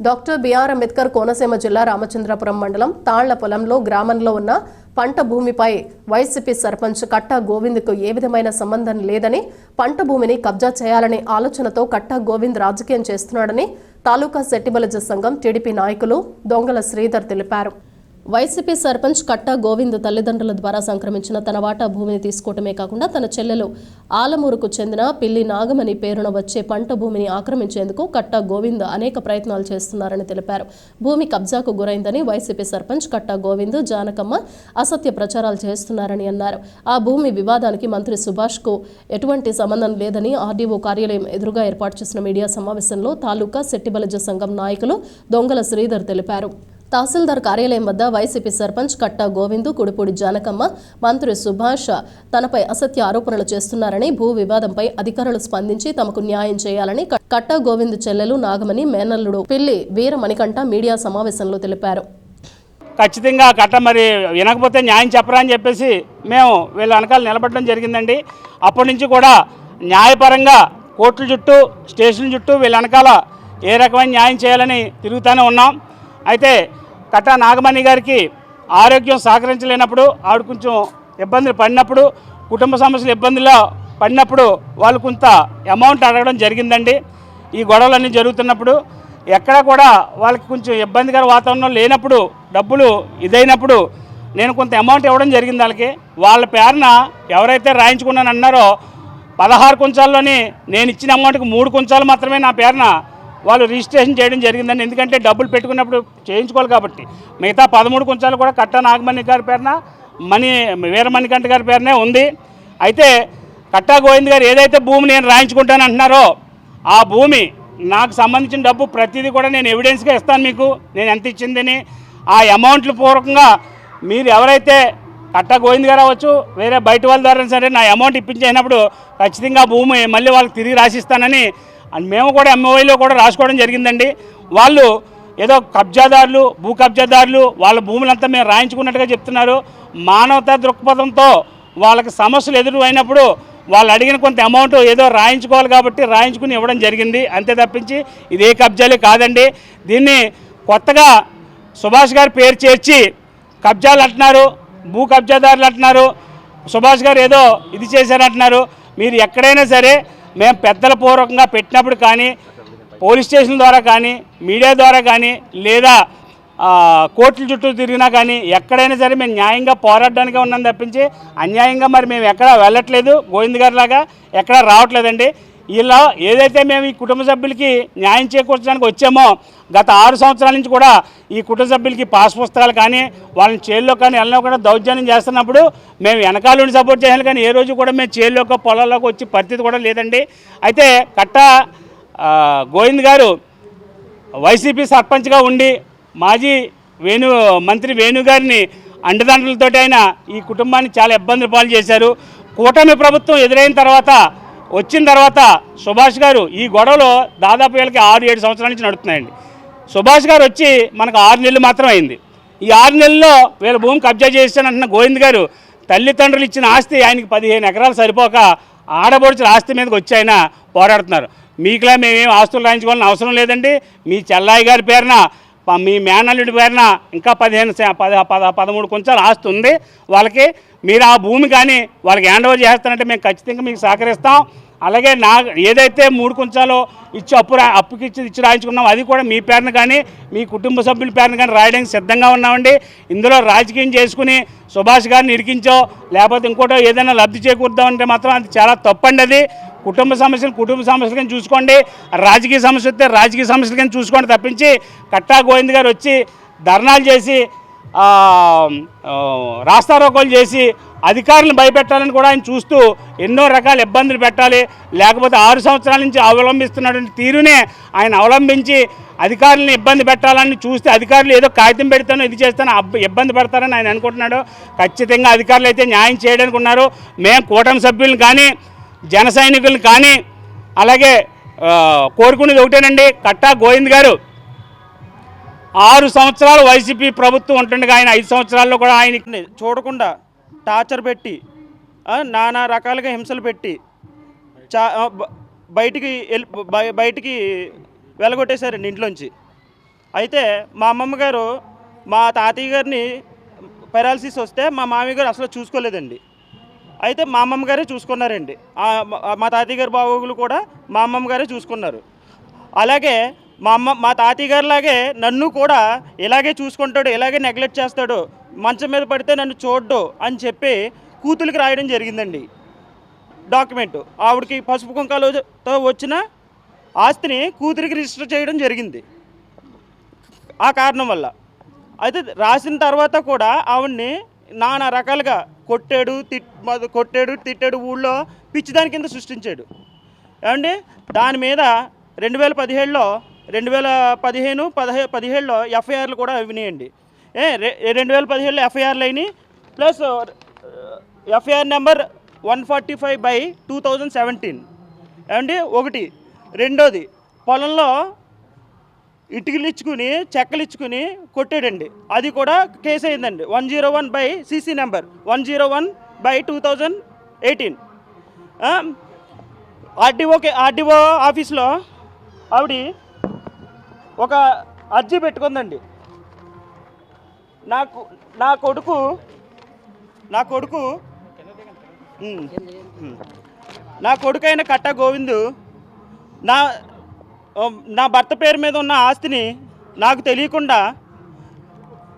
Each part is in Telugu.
డాక్టర్ బిఆర్ అంబేద్కర్ కోనసీమ జిల్లా రామచంద్రపురం మండలం తాళ్ళ పొలంలో గ్రామంలో ఉన్న పంట భూమిపై వైసీపీ సర్పంచ్ కట్టా గోవింద్కు ఏ విధమైన సంబంధం లేదని పంట భూమిని కబ్జా చేయాలనే ఆలోచనతో కట్టా గోవింద్ రాజకీయం చేస్తున్నాడని తాలూకా సెట్టిబలజ సంఘం టీడీపీ నాయకులు దొంగల శ్రీధర్ తెలిపారు. వైసీపీ సర్పంచ్ కట్టా గోవింద్ తల్లిదండ్రుల ద్వారా సంక్రమించిన తన వాటా భూమిని తీసుకోవటమే కాకుండా తన చెల్లెలు ఆలమూరుకు చెందిన పిల్లి నాగమణి పేరున వచ్చే పంట భూమిని ఆక్రమించేందుకు కట్టా గోవింద్ అనేక ప్రయత్నాలు చేస్తున్నారని తెలిపారు. భూమి కబ్జాకు గురైందని వైసీపీ సర్పంచ్ కట్టా గోవింద్ జానకమ్మ అసత్య ప్రచారాలు చేస్తున్నారని అన్నారు. ఆ భూమి వివాదానికి మంత్రి సుభాష్కు ఎటువంటి సంబంధం లేదని ఆర్డీఓ కార్యాలయం ఎదురుగా ఏర్పాటు చేసిన మీడియా సమావేశంలో తాలూకా శెట్టిబలజ సంఘం నాయకులు దొంగల శ్రీధర్ తెలిపారు. తహసీల్దార్ కార్యాలయం వద్ద వైసీపీ సర్పంచ్ కట్టా గోవిందు కుడిపూడి జానకమ్మ మంత్రి సుభాష్ తనపై అసత్య ఆరోపణలు చేస్తున్నారని భూ వివాదంపై అధికారులు స్పందించి తమకు న్యాయం చేయాలని కట్టా గోవింద్ చెల్లెలు నాగమణి మేనల్లుడు పిల్లి వీర మణికంఠ మీడియా సమావేశంలో తెలిపారు. ఖచ్చితంగా కట్ట మరి వినకపోతే న్యాయం చెప్పరా అని చెప్పేసి మేము వీళ్ళ వెనకాల నిలబడడం జరిగిందండి. అప్పటి నుంచి కూడా న్యాయపరంగా కోర్టుల చుట్టూ స్టేషన్ చుట్టూ వీళ్ళ వెనకాల ఏ రకమైన న్యాయం చేయాలని తిరుగుతూనే ఉన్నాం. అయితే కటా నాగమణి గారికి ఆరోగ్యం సహకరించలేనప్పుడు ఆవిడ కొంచెం ఇబ్బందులు పడినప్పుడు కుటుంబ సమస్యలు ఇబ్బందుల్లో పడినప్పుడు వాళ్ళు కొంత అమౌంట్ అడగడం జరిగిందండి. ఈ గొడవలన్నీ జరుగుతున్నప్పుడు ఎక్కడా కూడా వాళ్ళకి కొంచెం ఇబ్బందికర వాతావరణం లేనప్పుడు డబ్బులు ఇదైనప్పుడు నేను కొంత అమౌంట్ ఇవ్వడం జరిగింది వాళ్ళకి. వాళ్ళ పేరున ఎవరైతే రాయించుకున్నానన్నారో పదహారు కుంచాల్లోని నేను ఇచ్చిన అమౌంట్కి మూడు కుంచాలు మాత్రమే నా పేరున వాళ్ళు రిజిస్ట్రేషన్ చేయడం జరిగిందని. ఎందుకంటే డబ్బులు పెట్టుకున్నప్పుడు చేయించుకోవాలి కాబట్టి. మిగతా పదమూడు కొంచాలు కూడా కట్ట నాగమణి గారి పేరున మణి వీరమణికంఠ గారి పేరునే ఉంది. అయితే కట్టా గోవింద్ గారు ఏదైతే భూమి నేను రాయించుకుంటాను అంటున్నారో ఆ భూమి నాకు సంబంధించిన డబ్బు ప్రతిదీ కూడా నేను ఎవిడెన్స్గా ఇస్తాను మీకు. నేను ఎంత ఇచ్చిందని. ఆ అమౌంట్లు పూర్వకంగా మీరు ఎవరైతే కట్ట గోవింద్ గారు అవ్వచ్చు వేరే బయట వాళ్ళ ద్వారా సరే నా అమౌంట్ ఇప్పించేసినప్పుడు ఖచ్చితంగా భూమి మళ్ళీ వాళ్ళకి తిరిగి రాసిస్తానని అండ్ మేము కూడా ఎంఓఐలో కూడా రాసుకోవడం జరిగిందండి. వాళ్ళు ఏదో కబ్జాదారులు భూ కబ్జాదారులు వాళ్ళ భూములంతా మేము రాయించుకున్నట్టుగా చెప్తున్నారు. మానవతా దృక్పథంతో వాళ్ళకి సమస్యలు ఎదురు అయినప్పుడు వాళ్ళు అడిగిన కొంత అమౌంట్ ఏదో రాయించుకోవాలి కాబట్టి రాయించుకుని ఇవ్వడం జరిగింది. అంతే తప్పించి ఇది ఏ కబ్జాలు కాదండి. దీన్ని కొత్తగా సుభాష్ గారి పేరు చేర్చి కబ్జాలు అంటున్నారు భూ కబ్జాదారులు అంటున్నారు. సుభాష్ గారు ఏదో ఇది చేశారంటున్నారు. మీరు ఎక్కడైనా సరే మేము పెద్దల పూర్వకంగా పెట్టినప్పుడు కానీ పోలీస్ స్టేషన్ ద్వారా కానీ మీడియా ద్వారా కానీ లేదా కోర్టుల చుట్టూ తిరిగినా కానీ ఎక్కడైనా సరే మేము న్యాయంగా పోరాడడానికే ఉన్నాం తప్పించి అన్యాయంగా మరి మేము ఎక్కడ వెళ్ళట్లేదు గోవింద్ గారి లాగా ఎక్కడా రావట్లేదండి. ఇలా ఏదైతే మేము ఈ కుటుంబ సభ్యులకి న్యాయం చేకూర్చడానికి వచ్చామో గత ఆరు సంవత్సరాల నుంచి కూడా ఈ కుటుంబ సభ్యులకి పాస్ పుస్తకాలు కానీ వాళ్ళని చేల్లో కానీ వెళ్ళినా కూడా దౌర్జన్యం చేస్తున్నప్పుడు మేము వెనకాల నుండి సపోర్ట్ చేయాలి కానీ ఏ రోజు కూడా మేము చేల్లోకి పొలాల్లోకి వచ్చి పరిస్థితి కూడా లేదండి. అయితే కట్ట గోవింద్ గారు వైసీపీ సర్పంచ్గా ఉండి మాజీ వేణు మంత్రి వేణు గారిని అండదండలతోటి ఆయన ఈ కుటుంబాన్ని చాలా ఇబ్బందులు పాలు చేశారు. కూటమి ప్రభుత్వం ఎదురైన తర్వాత వచ్చిన తర్వాత సుభాష్ గారు ఈ గొడవలో దాదాపు వీళ్ళకి ఆరు ఏడు సంవత్సరాల నుంచి నడుపుతున్నాయండి సుభాష్ గారు వచ్చి మనకు ఆరు నెలలు మాత్రం అయింది. ఈ ఆరు నెలల్లో వీళ్ళ భూమి కబ్జా చేశానంటున్న గోవింద్ గారు తల్లిదండ్రులు ఇచ్చిన ఆస్తి ఆయనకి పదిహేను ఎకరాలు సరిపోక ఆడబడుచుల ఆస్తి మీదకి వచ్చి ఆయన పోరాడుతున్నారు. మీకులా మేమేం ఆస్తులు రాయించుకోవాలని అవసరం లేదండి. మీ చెల్లాయి గారి పేరున మీ మేనల్లుడి పేరున ఇంకా పదిహేను సే- పద పద పదమూడు కొంచెం ఆస్తి ఉంది. వాళ్ళకి మీరు ఆ భూమి కానీ వాళ్ళకి హ్యాండ్ ఓవర్ చేస్తానంటే మేము ఖచ్చితంగా మీకు సహకరిస్తాం. అలాగే నా ఏదైతే మూడు కొంచాలో ఇచ్చి అప్పు రా అప్పుకి ఇచ్చి ఇచ్చి రాయించుకున్నాం అది కూడా మీ పేరును కానీ మీ కుటుంబ సభ్యుల పేరును కానీ రాయడానికి సిద్ధంగా ఉన్నామండి. ఇందులో రాజకీయం చేసుకుని సుభాష్ గారిని ఇరికించో లేకపోతే ఇంకోటో ఏదైనా లబ్ధి చేకూర్దామంటే మాత్రం అది చాలా తప్పండి అది. కుటుంబ సమస్యలు కుటుంబ సమస్యలు కానీ చూసుకోండి. రాజకీయ సమస్య వస్తే రాజకీయ సమస్యలు కానీ చూసుకోండి తప్పించి కట్టా గోవింద్ గారు వచ్చి ధర్నాలు చేసి రాస్తారోకోలు చేసి అధికారులను భయపెట్టాలని కూడా ఆయన చూస్తూ ఎన్నో రకాల ఇబ్బందులు పెట్టాలి. లేకపోతే ఆరు సంవత్సరాల నుంచి అవలంబిస్తున్నటువంటి తీరునే ఆయన అవలంబించి అధికారులను ఇబ్బంది పెట్టాలని చూస్తే అధికారులు ఏదో కాగితం పెడతానో ఇది చేస్తానో అబ్బ- ఇబ్బంది పెడతారని ఆయన అనుకుంటున్నాడు. ఖచ్చితంగా అధికారులు అయితే న్యాయం చేయడానికి ఉన్నారు. మేము కూటమి సభ్యులను కానీ జన సైనికులను కానీ అలాగే కోరుకునేది ఒకటేనండి. కట్టా గోవింద్ గారు ఆరు సంవత్సరాలు వైసీపీ ప్రభుత్వం ఉంటుండగా ఆయన ఐదు సంవత్సరాల్లో కూడా ఆయన చూడకుండా టార్చర్ పెట్టి నానా రకాలుగా హింసలు పెట్టి చా బయటికి వెళ్ళి బయటికి వెళ్ళగొట్టేశారండి ఇంట్లోంచి. అయితే మా అమ్మమ్మ గారు మా తాతయ్య గారిని పెరాలసిస్ వస్తే మా మామయ్య గారు అసలు చూసుకోలేదండి. అయితే మా అమ్మమ్మ గారే చూసుకున్నారండి. మా- మా తాతయ్య గారి బాగోగులు కూడా మా అమ్మమ్మ గారే చూసుకున్నారు. అలాగే మా అమ్మ మా తాతయ్య గారిలాగే నన్ను కూడా ఇలాగే చూసుకుంటాడు ఇలాగే నెగ్లెక్ట్ చేస్తాడు మంచం మీద పడితే నన్ను చూడ్డు అని చెప్పి కూతురికి రాయడం జరిగిందండి. డాక్యుమెంట్. ఆవిడకి పసుపు కుంకాలతో వచ్చిన ఆస్తిని కూతురికి రిజిస్టర్ చేయడం జరిగింది. ఆ కారణం వల్ల. అయితే రాసిన తర్వాత కూడా ఆవిడ్ని నానా రకాలుగా కొట్టాడు తిట్ కొట్టాడు తిట్టాడు ఊళ్ళో పిచ్చిదాని కింద సృష్టించాడు. ఏమండి? దాని మీద రెండు వేల పదిహేడులో రెండు వేల పదిహేను పదిహే పదిహేడులో ఎఫ్ఐఆర్లు కూడా వినాయండి. ఏ రెండు వేల పదిహేడులో ఎఫ్ఐఆర్లు అయినాయి. Plus FIR number one forty five by two thousand seventeen. ఏమండి? ఒకటి. రెండోది పొలంలో ఇటుకలు ఇచ్చుకుని చెక్కలు ఇచ్చుకుని కొట్టాడండి. అది కూడా కేసు అయిందండి. One zero one by CC number one zero one by two thousand eighteen. ఆర్డీఓకే RDO ఆఫీస్లో ఆవిడ ఒక అర్జీ పెట్టుకుందండి. నాకు నా కొడుకు నా కొడుకు నా కొడుకైన కట్ట గోవిందు నా నా భర్త పేరు మీద ఉన్న ఆస్తిని నాకు తెలియకుండా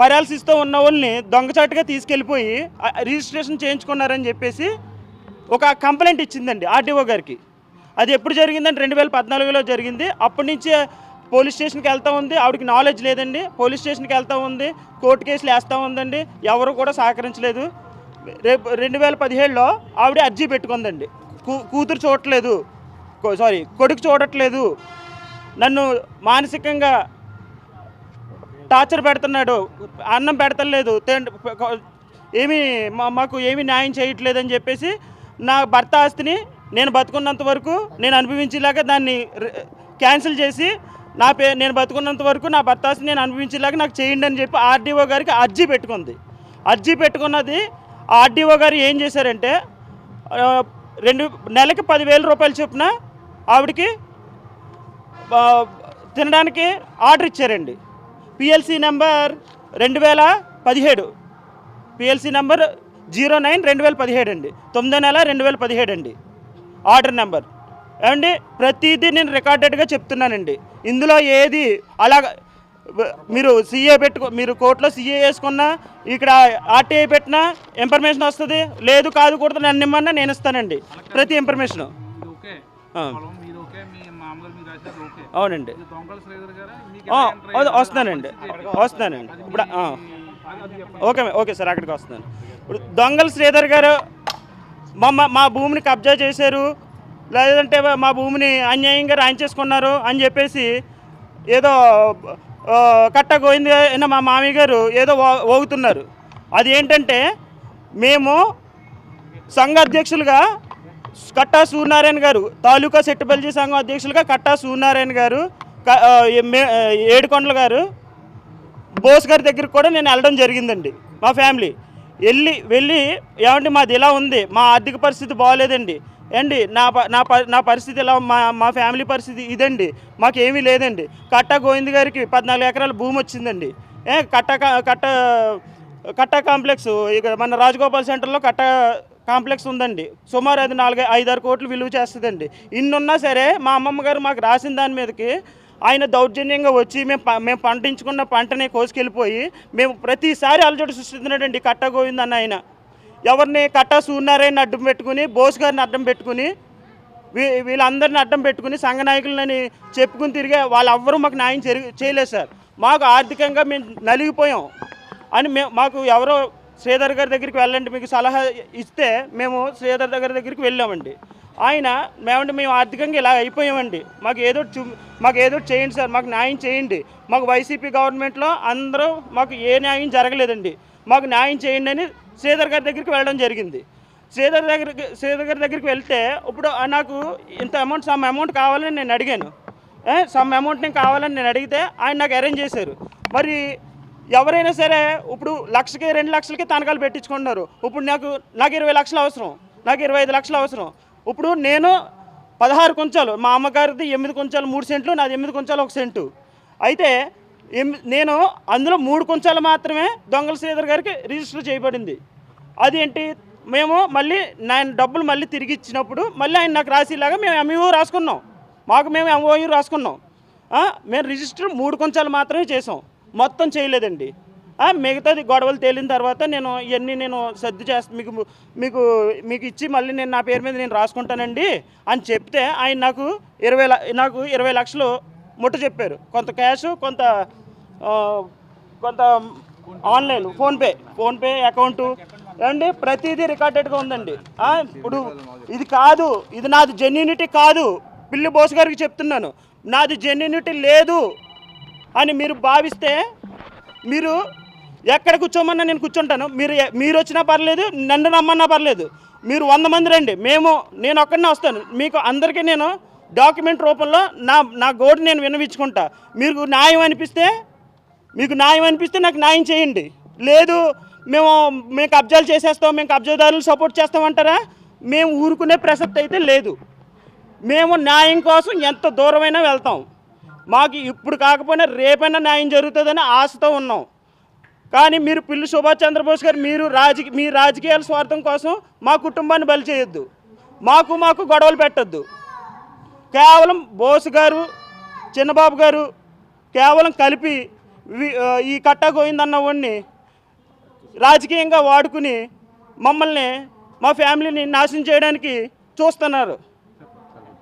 పరాలసిస్తూ ఉన్న వాళ్ళని దొంగచాటుగా తీసుకెళ్ళిపోయి రిజిస్ట్రేషన్ చేయించుకున్నారని చెప్పేసి ఒక కంప్లైంట్ ఇచ్చిందండి ఆర్డీఓ గారికి. అది ఎప్పుడు జరిగిందంటే రెండు వేల పద్నాలుగులో జరిగింది. అప్పటి నుంచి పోలీస్ స్టేషన్కి వెళ్తూ ఉంది. ఆవిడకి నాలెడ్జ్ లేదండి. పోలీస్ స్టేషన్కి వెళ్తూ ఉంది. కోర్టు కేసులు వేస్తూ ఉందండి. ఎవరు కూడా సహకరించలేదు. రేపు రెండు వేల పదిహేడులో ఆవిడ అర్జీ పెట్టుకుందండి. కూ కూతురు చూడట్లేదు. సారీ కొడుకు చూడట్లేదు. నన్ను మానసికంగా టార్చర్ పెడుతున్నాడు. అన్నం పెడతలేదు. ఏమి ఏమీ మాకు ఏమీ న్యాయం చేయట్లేదని చెప్పేసి నా భర్త ఆస్తిని నేను బతుకున్నంత వరకు నేను అనుభవించేలాగా దాన్ని రి- క్యాన్సిల్ చేసి నా పే నేను బతుకున్నంత వరకు నా భర్త నేను అనుభవించేలాగా నాకు చేయండి అని చెప్పి ఆర్డీఓ గారికి అర్జీ పెట్టుకుంది. అర్జీ పెట్టుకున్నది ఆర్డీఓ గారు ఏం చేశారంటే రెండు నెలకి పదివేల రూపాయలు చొప్పున ఆవిడకి తినడానికి ఆర్డర్ ఇచ్చారండి. పిఎల్సి నెంబర్ రెండు వేల పదిహేడు. పిఎల్సి నెంబర్ జీరో నైన్ రెండు వేల పదిహేడు అండి. తొమ్మిదో నెల రెండు వేల పదిహేడు అండి. Order number. ఏమండి ప్రతిదీ నేను రికార్డెడ్గా చెప్తున్నానండి. ఇందులో ఏది అలాగ వ- మీరు సీఏ పెట్టుకో మీరు కోర్టులో సీఏ వేసుకున్నా ఇక్కడ ఆర్టీఐ పెట్టినా ఇన్ఫర్మేషన్ వస్తుంది లేదు కాదు కూడా నన్ను ఇమ్మన్నా నేను ఇస్తానండి. ప్రతి ఇన్ఫర్మేషన్. అవునండి? వస్తున్నానండి. వస్తున్నానండి. ఇప్పుడు. ఓకే ఓకే సార్ అక్కడికి వస్తున్నాను. ఇప్పుడు దొంగల శ్రీధర్ గారు మా- మా భూమిని కబ్జా చేశారు. లేదంటే మా భూమిని అన్యాయంగా రాయించేసుకున్నారు అని చెప్పేసి ఏదో ఆ, కట్ట మా మామయ్య గారు ఏదో ఓగుతున్నారు అది ఏంటంటే మేము సంఘ అధ్యక్షులుగా కట్టా సూర్యనారాయణ గారు తాలూకా సెట్టుబల్జీ సంఘం అధ్యక్షులుగా కట్టా సూర్యనారాయణ గారు ఏడుకొండల గారు బోస్ గారి దగ్గరికి కూడా నేను వెళ్ళడం జరిగిందండి మా ఫ్యామిలీ. వెళ్ళి వెళ్ళి ఏమంటే మాది ఇలా ఉంది మా ఆర్థిక పరిస్థితి బాగోలేదండి ఏండి? నా ప- నా ప- నా పరిస్థితి ఇలా మా మా ఫ్యామిలీ పరిస్థితి ఇదండి. మాకు లేదండి. కట్ట గోవింద్ గారికి పద్నాలుగు ఎకరాల భూమి వచ్చిందండి. ఏ కట్ట కట్ట కట్ట కాంప్లెక్స్ ఇక్కడ మన రాజగోపాల్ సెంటర్లో కట్ట కాంప్లెక్స్ ఉందండి. సుమారు అది నాలుగు ఐదారు కోట్లు విలువ చేస్తుందండి. ఇన్నున్నా సరే మా అమ్మమ్మ గారు మాకు రాసిన దాని మీదకి ఆయన దౌర్జన్యంగా వచ్చి మేము మేము పండించుకున్న పంటని కోసుకెళ్ళిపోయి మేము ప్రతిసారి అలజడి సృష్టిస్తున్నాడండి కట్ట గోవింద్ అన్న ఆయన. ఎవరిని కట్ట సూర్యనారాయణ అడ్డం పెట్టుకుని బోస్ గారిని అడ్డం పెట్టుకుని వీ వీళ్ళందరిని అడ్డం పెట్టుకుని సంఘ నాయకులని చెప్పుకుని తిరిగే వాళ్ళెవ్వరూ మాకు న్యాయం చేయలేదు సార్. మాకు ఆర్థికంగా మేము నలిగిపోయాం. అని మేము మాకు ఎవరో శ్రీధర్ గారి దగ్గరికి వెళ్ళండి మీకు సలహా ఇస్తే మేము శ్రీధర్ దగ్గర దగ్గరికి వెళ్ళామండి. ఆయన మేమంటే మేము ఆర్థికంగా ఇలా అయిపోయామండి. మాకు ఏదో చూ మాకు ఏదో చేయండి సార్ మాకు న్యాయం చేయండి. మాకు వైసీపీ గవర్నమెంట్లో అందరూ మాకు ఏ న్యాయం జరగలేదండి. మాకు న్యాయం చేయండి అని శ్రీధర్ గారి దగ్గరికి వెళ్ళడం జరిగింది. శ్రీధర్ దగ్గరికి శ్రీధర్ గారి దగ్గరికి వెళ్తే ఇప్పుడు నాకు ఇంత అమౌంట్ సమ్ అమౌంట్ కావాలని నేను అడిగాను. సమ్ అమౌంట్ నేను కావాలని నేను అడిగితే ఆయన నాకు అరేంజ్ చేశారు. మరి ఎవరైనా సరే ఇప్పుడు లక్షకి రెండు లక్షలకి తనఖాలు పెట్టించుకుంటున్నారు. ఇప్పుడు నాకు నాకు ఇరవై లక్షలు అవసరం. నాకు ఇరవై ఐదు లక్షలు అవసరం. ఇప్పుడు నేను పదహారు కొంచాలు మా అమ్మగారిది ఎనిమిది కొంచాలు మూడు సెంట్లు నాది ఎనిమిది కొంచాలు ఒక సెంటు. అయితే నేను అందులో మూడు కుంచాలు మాత్రమే దొంగల శ్రీధర్ గారికి రిజిస్టర్ చేయబడింది. అదేంటి? మేము మళ్ళీ నేను డబ్బులు మళ్ళీ తిరిగి ఇచ్చినప్పుడు మళ్ళీ ఆయన నాకు రాసేలాగా మేము ఎంఈఓ రాసుకున్నాం. మాకు మేము ఎంఓయూ రాసుకున్నాం. మేము రిజిస్టర్ మూడు కొంచాలు మాత్రమే చేసాం. మొత్తం చేయలేదండి. మిగతాది గొడవలు తేలిన తర్వాత నేను ఇవన్నీ నేను సర్ది చేస్తా మీకు మీకు మీకు ఇచ్చి మళ్ళీ నేను నా పేరు మీద నేను రాసుకుంటానండి అని చెప్తే ఆయన నాకు ఇరవై ల- నాకు ఇరవై లక్షలు ముట్ట చెప్పారు. కొంత క్యాష్ కొంత కొంత ఆన్లైన్ ఫోన్పే ఫోన్పే అకౌంటు అండి ప్రతిదీ రికార్డెడ్గా ఉందండి. ఇప్పుడు ఇది కాదు ఇది నాది జెన్యూనిటీ కాదు. పిల్లి బోస్ గారికి చెప్తున్నాను. నాది జెన్యూనిటీ లేదు అని మీరు భావిస్తే మీరు ఎక్కడ కూర్చోమన్నా నేను కూర్చుంటాను. మీరు మీరు వచ్చినా పర్లేదు నన్ను నమ్మన్నా పర్లేదు. మీరు వంద మంది రండి. మేము నేను ఒక్కడనే వస్తాను. మీకు అందరికీ నేను డాక్యుమెంట్ రూపంలో నా నా గోడు నేను విన్నవించుకుంటా. మీకు న్యాయం అనిపిస్తే మీకు న్యాయం అనిపిస్తే నాకు న్యాయం చేయండి. లేదు మేము మేము కబ్జాలు చేసేస్తాం మేము కబ్జాదారులు సపోర్ట్ చేస్తామంటారా మేము ఊరుకునే ప్రసక్తి అయితే లేదు. మేము న్యాయం కోసం ఎంత దూరమైనా వెళ్తాం. మాకు ఇప్పుడు కాకపోయినా రేపైనా న్యాయం జరుగుతుందని ఆశతో ఉన్నాం. కానీ మీరు పిల్లి సుభాష్ చంద్రబోస్ గారు మీరు రాజకీయ మీ రాజకీయాల స్వార్థం కోసం మా కుటుంబాన్ని బలి చేయొద్దు. మాకు మాకు గొడవలు పెట్టొద్దు. కేవలం బోస్ గారు చిన్నబాబు గారు కేవలం కలిపి ఈ కట్టా గోయిందన్న వాడిని రాజకీయంగా వాడుకుని మమ్మల్ని మా ఫ్యామిలీని నాశనం చేయడానికి చూస్తున్నారు.